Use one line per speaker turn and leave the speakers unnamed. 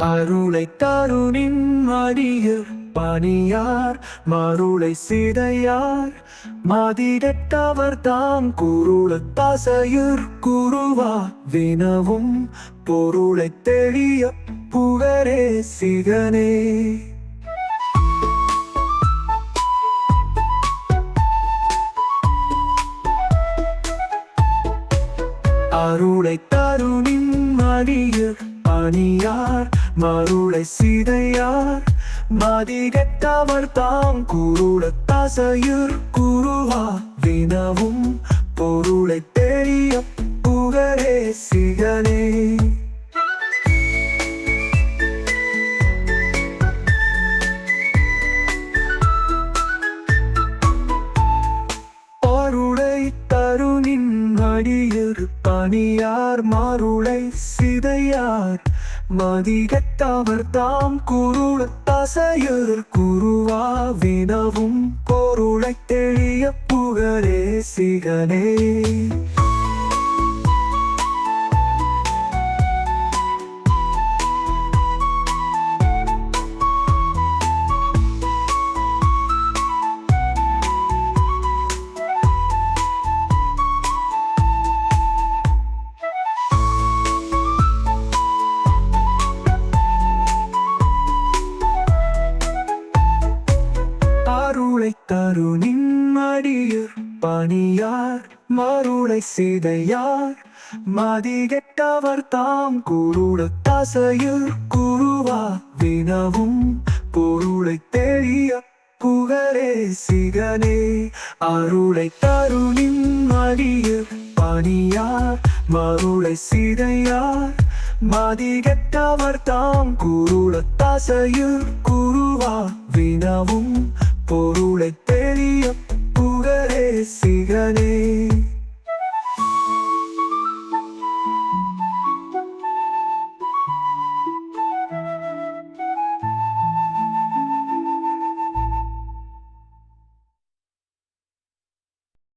அருளை தருணின் மடியர் பணியார் மருளை சிதையார். மதிடத்தவர் தாம் குருள தசையுர் குருவா வினவும் பொருளை தெளிய புகரே சிகனே அருளை தருணின் மடியர் பணியார் மருளை சிதையார். மதிகட்டவர் தாம் குருள தசையுர் குருவா. வினவும் பொருளை தருணின் பணியார் மாருளை சிதையார். மதிகத்தவர் தாம் குருள தசையர். குருவா வினவும் பொருளை தெளிய புகழே சிகனே. அருளை தருணின் பணியார் மருளை சிதையார். மதிகெட்டவர் தாம் குருட தசையில் குருவா வினவும் பொருளை தெரிய புகழே சிகனே. அருளை தருணின் அடியர் பணியார் மருளை சிதையார். மதிகெட்டவர் தாம் குருள தசையில் குருவா வினவும்